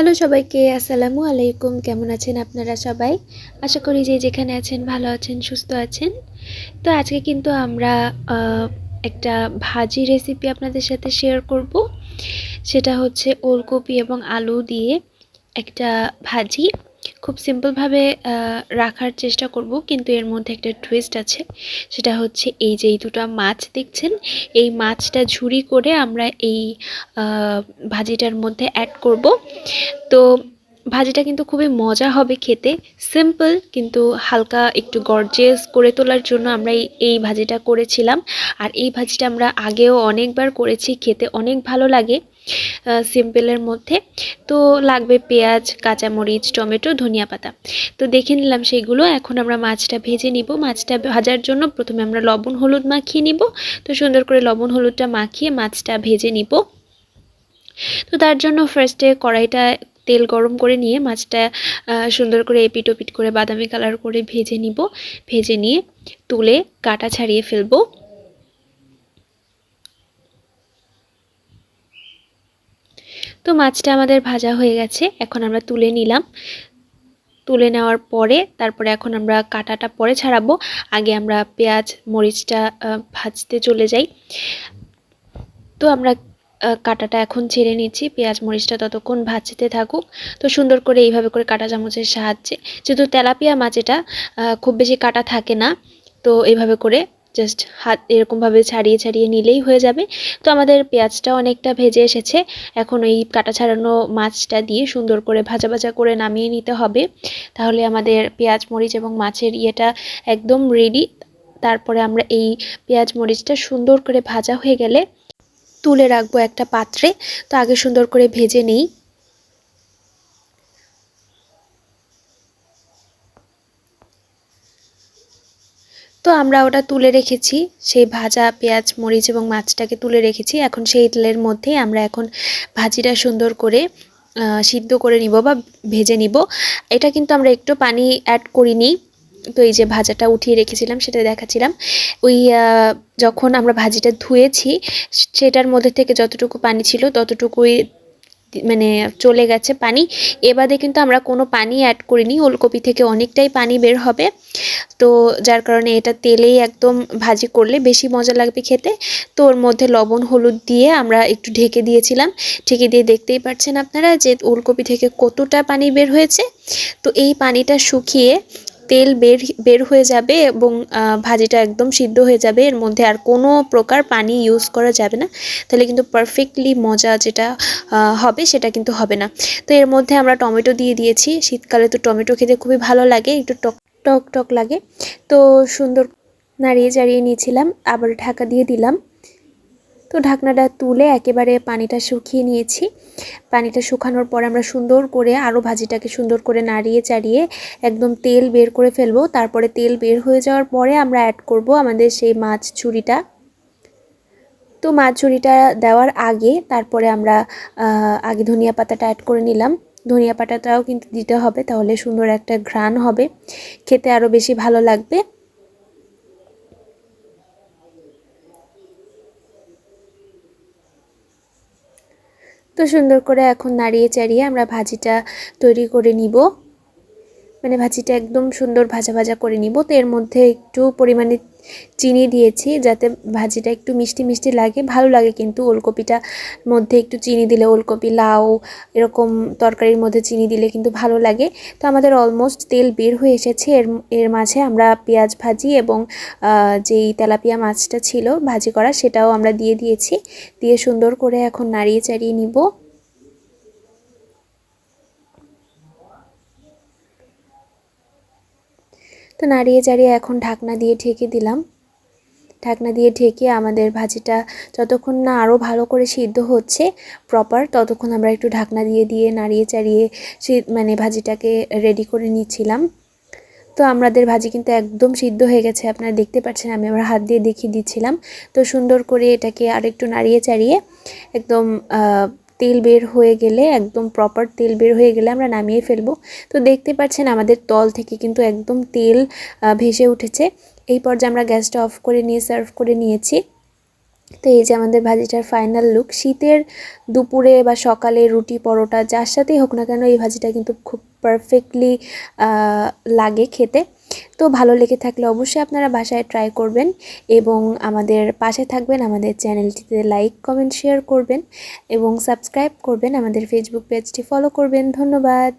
Hello সবাইকে, আসসালামু আলাইকুম। কেমন আছেন আপনারা সবাই? আশা করি যে যেখানে আছেন ভালো আছেন, সুস্থ আছেন। তো আজকে কিন্তু আমরা একটা ভাজি রেসিপি আপনাদের সাথে শেয়ার করব। সেটা হচ্ছে ওলকপি এবং আলু দিয়ে একটা ভাজি। খুব সিম্পলভাবে রাখার চেষ্টা করব, কিন্তু এর মধ্যে একটা টুইস্ট আছে। সেটা হচ্ছে এই যে এই দুটো মাছ দেখছেন, এই মাছটা ঝুরি করে আমরা এই ভাজিটার মধ্যে অ্যাড করব। তো ভাজিটা কিন্তু খুবই মজা হবে খেতে। সিম্পল কিন্তু হালকা একটু গর্জেস করে তোলার জন্য আমরা এই ভাজিটা করেছিলাম। আর এই ভাজিটা আমরা আগেও অনেকবার করেছি, খেতে অনেক ভালো লাগে সিম্পলের মধ্যে। তো লাগবে পেঁয়াজ, কাঁচামরিচ, টমেটো, ধনিয়া পাতা। তো দেখে নিলাম সেইগুলো এখন আমরা মাছটা ভেজে নিব। মাছটা ভাজার জন্য প্রথমে আমরা লবণ, হলুদ মাখিয়ে নিব। তো সুন্দর করে লবণ, হলুদটা মাখিয়ে মাছটা ভেজে নিব। তো তার জন্য ফার্স্টে কড়াইটা তেল গরম করে নিয়ে মাছটা সুন্দর করে এপিট ওপিট করে বাদামি কালার করে ভেজে নিব। ভেজে নিয়ে তুলে কাটা ছাড়িয়ে ফেলব। তো মাছটা আমাদের ভাজা হয়ে গেছে, এখন আমরা তুলে নিলাম। তুলে নেওয়ার পরে, তারপরে এখন আমরা কাটাটা পরে ছাড়াবো। আগে আমরা পেঁয়াজ, মরিচটা ভাজতে চলে যাই। তো আমরা কাটাটা এখন ছেড়ে নিচ্ছি। পেঁয়াজ, মরিচটা ততক্ষণ ভাজতে থাকুক। তো সুন্দর করে এইভাবে করে কাটা চামচের সাহায্যে। যেহেতু তেলাপিয়া মাছ এটা খুব বেশি কাটা থাকে না। তো এইভাবে করে জাস্ট হাত এরকমভাবে ছাড়িয়ে ছাড়িয়ে নিলেই হয়ে যাবে। তো আমাদের পেঁয়াজটা অনেকটা ভেজে এসেছে। এখন এই কাটা ছাড়ানো মাছটা দিয়ে সুন্দর করে ভাজা ভাজা করে নামিয়ে নিতে হবে। তাহলে আমাদের পেঁয়াজ, মরিচ এবং মাছের ইয়েটা একদম রেডি তারপরে আমরা এই পেঁয়াজ, মরিচটা সুন্দর করে ভাজা হয়ে গেলে তুলে রাখব একটা পাত্রে। তো আগে সুন্দর করে ভেজে নেই। তো আমরা ওটা তুলে রেখেছি। সেই ভাজা পেঁয়াজ, মরিচ এবং মাছটাকে তুলে রেখেছি। এখন সেই তেলের মধ্যেই আমরা এখন ভাজিটা সুন্দর করে সিদ্ধ করে নিব বা ভেজে নিব। এটা কিন্তু আমরা একটু পানি অ্যাড করিনি। তো এই যে ভাজাটা উঠিয়ে রেখেছিলাম সেটা দেখাচ্ছিলাম। ওই যখন আমরা ভাজিটা ধুয়েছি, সেটার মধ্যে থেকে যতটুকু পানি ছিল, ততটুকুই মানে চলে গেছে পানি। এবারে কিন্তু আমরা কোনো পানি অ্যাড করিনি, ওলকপি থেকে অনেকটাই পানি বের হবে। তো যার কারণে এটা তেলেই একদম ভাজি করলে বেশি মজা লাগবে খেতে। তো ওর মধ্যে লবণ, হলুদ দিয়ে আমরা একটু ঢেকে দিয়েছিলাম। ঢেকে দিয়ে দেখতেই পাচ্ছেন আপনারা যে ওলকপি থেকে কতটা পানি বের হয়েছে। তো এই পানিটা শুকিয়ে তেল বের বের হয়ে যাবে এবং ভাজিটা একদম সিদ্ধ হয়ে যাবে। এর মধ্যে আর কোনো প্রকার পানি ইউজ করা যাবে না। তাহলে কিন্তু পারফেক্টলি মজা যেটা হবে সেটা কিন্তু হবে না। তো এর মধ্যে আমরা টমেটো দিয়ে দিয়েছি। শীতকালে তো টমেটো খেতে খুবই ভালো লাগে, একটু টক টক টক লাগে। তো সুন্দর নাড়িয়ে চাড়িয়ে নিয়েছিলাম। আবার ঢাকা দিয়ে দিলাম। তো ঢাকনাটা তুলে একেবারে পানিটা শুকিয়ে নিয়েছি। পানিটা শুকানোর পর আমরা সুন্দর করে আরও ভাজিটাকে সুন্দর করে নাড়িয়ে চাড়িয়ে একদম তেল বের করে ফেলব। তারপরে তেল বের হয়ে যাওয়ার পরে আমরা অ্যাড করব আমাদের সেই মাছ চুরিটা তো মাছ ঝুড়িটা দেওয়ার আগে তারপরে আমরা আগে ধনিয়া পাতাটা অ্যাড করে নিলাম। ধনিয়া পাতাটাও কিন্তু দিতে হবে, তাহলে সুন্দর একটা ঘ্রাণ হবে। খেতে আরও বেশি ভালো লাগবে। তো সুন্দর করে এখন নাড়িয়ে চাড়িয়ে আমরা ভাজিটা তৈরি করে নিব। মানে ভাজিটা একদম সুন্দর ভাজা ভাজা করে নিব। তো এর মধ্যে একটু পরিমাণে চিনি দিয়েছি যাতে ভাজিটা একটু মিষ্টি মিষ্টি লাগে। ভালো লাগে কিন্তু ওলকপিটা মধ্যে একটু চিনি দিলে ওলকপি, লাউ, এরকম তরকারির মধ্যে চিনি দিলে কিন্তু ভালো লাগে। তো আমাদের অলমোস্ট তেল বের হয়ে এসেছে। এর এর মাঝে আমরা পেঁয়াজ ভাজি এবং যেই তেলাপিয়া মাছটা ছিল ভাজি করা সেটাও আমরা দিয়ে দিয়েছি। দিয়ে সুন্দর করে এখন নাড়িয়ে চাড়িয়ে নিব। তো নাড়িয়ে চাড়িয়ে এখন ঢাকনা দিয়ে ঢেকে দিলাম। ঢাকনা দিয়ে ঢেকে আমাদের ভাজিটা যতক্ষণ না আরও ভালো করে সিদ্ধ হচ্ছে প্রপার ততক্ষণ আমরা একটু ঢাকনা দিয়ে দিয়ে নাড়িয়ে চাড়িয়ে মানে ভাজিটাকে রেডি করে নিচ্ছিলাম। তো আমাদের ভাজি কিন্তু একদম সিদ্ধ হয়ে গেছে, আপনারা দেখতে পাচ্ছেন আমি আবার হাত দিয়ে দেখিয়ে দিচ্ছিলাম। তো সুন্দর করে এটাকে আর একটু নাড়িয়ে চাড়িয়ে একদম তেল বের হয়ে গেলে, একদম প্রপার তেল বের হয়ে গেলে আমরা নামিয়ে ফেলব। তো দেখতে পাচ্ছেন আমাদের তল থেকে কিন্তু একদম তেল ভেসে উঠেছে। এই পর্যায়ে আমরা গ্যাসটা অফ করে নিয়ে, সার্ভ করে নিয়েছি। তো এই যে আমাদের ভাজিটার ফাইনাল লুক, শীতের দুপুরে বা সকালে রুটি, পরোটা, যার সাথেই হোক না কেন এই ভাজিটা কিন্তু খুব পারফেক্টলি লাগে খেতে। তো ভালো লেগে থাকলে অবশ্যই আপনারা বাসায় ট্রাই করবেন এবং আমাদের পাশে থাকবেন, আমাদের চ্যানেলটিতে লাইক কমেন্ট শেয়ার করবেন এবং সাবস্ক্রাইব করবেন, আমাদের ফেসবুক পেজটি ফলো করবেন। ধন্যবাদ।